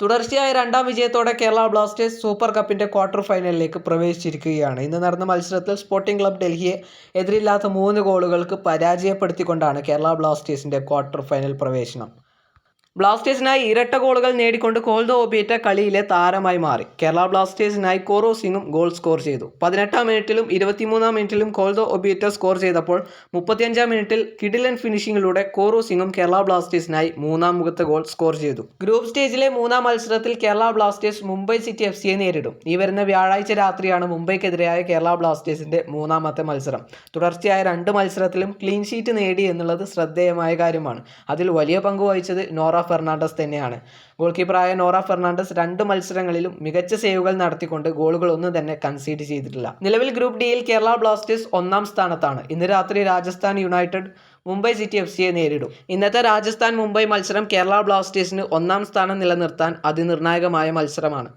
തുടർച്ചയായ രണ്ടാം വിജയത്തോടെ കേരള ബ്ലാസ്റ്റേഴ്സ് സൂപ്പർ കപ്പിന്റെ ക്വാർട്ടർ ഫൈനലിലേക്ക് പ്രവേശിച്ചിരിക്കുകയാണ്. ഇന്ന് നടന്ന മത്സരത്തിൽ സ്പോർട്ടിംഗ് ക്ലബ് ഡൽഹിയെ എതിരില്ലാത്ത മൂന്ന് ഗോളുകൾക്ക് പരാജയപ്പെടുത്തിക്കൊണ്ടാണ് കേരള ബ്ലാസ്റ്റേഴ്സിന്റെ ക്വാർട്ടർ ഫൈനൽ പ്രവേശനം. ബ്ലാസ്റ്റേഴ്സിനായി ഇരട്ട ഗോളുകൾ നേടിക്കൊണ്ട് കോൾഡോ ഒബിയറ്റ കളിയിലെ താരമായി മാറി. കേരള ബ്ലാസ്റ്റേഴ്സിനായി കോറോ സിംഗും ഗോൾ സ്കോർ ചെയ്തു. പതിനെട്ടാം മിനിറ്റിലും ഇരുപത്തിമൂന്നാം മിനിറ്റിലും കോൾഡോ ഒബിയറ്റ സ്കോർ ചെയ്തപ്പോൾ മുപ്പത്തിയഞ്ചാം മിനിറ്റിൽ കിഡിലൻ ഫിനിഷിങ്ങിലൂടെ കോറോ സിംഗും കേരള ബ്ലാസ്റ്റേഴ്സിനായി മൂന്നാം മുഖത്ത് ഗോൾ സ്കോർ ചെയ്തു. ഗ്രൂപ്പ് സ്റ്റേജിലെ മൂന്നാം മത്സരത്തിൽ Kerala Blasters Mumbai City F സിയെ നേരിടും. ഈ വരുന്ന വ്യാഴാഴ്ച രാത്രിയാണ് മുംബൈക്കെതിരായ കേരള ബ്ലാസ്റ്റേഴ്സിന്റെ മൂന്നാമത്തെ മത്സരം. തുടർച്ചയായ രണ്ട് മത്സരത്തിലും ക്ലീൻ ഷീറ്റ് നേടി എന്നുള്ളത് ശ്രദ്ധേയമായ കാര്യമാണ്. അതിൽ വലിയ പങ്ക് വഹിച്ചത് നോറ ഫെർണാണ്ടസ് തന്നെയാണ്. ഗോൾ കീപ്പറായ നോറ ഫെർണാണ്ടസ് രണ്ട് മത്സരങ്ങളിലും മികച്ച സേവുകൾ നടത്തിക്കൊണ്ട് ഗോളുകളൊന്നും തന്നെ കൺസീഡ് ചെയ്തിട്ടില്ല. നിലവിൽ ഗ്രൂപ്പ് ഡിയിൽ കേരള ബ്ലാസ്റ്റേഴ്സ് ഒന്നാം സ്ഥാനത്താണ്. ഇന്ന് രാത്രി Rajasthan United Mumbai City F സിയെ നേരിടും. ഇന്നത്തെ രാജസ്ഥാൻ മുംബൈ മത്സരം കേരള ബ്ലാസ്റ്റേഴ്സിന് ഒന്നാം സ്ഥാനം നിലനിർത്താൻ അതിനിർണായകമായ മത്സരമാണ്.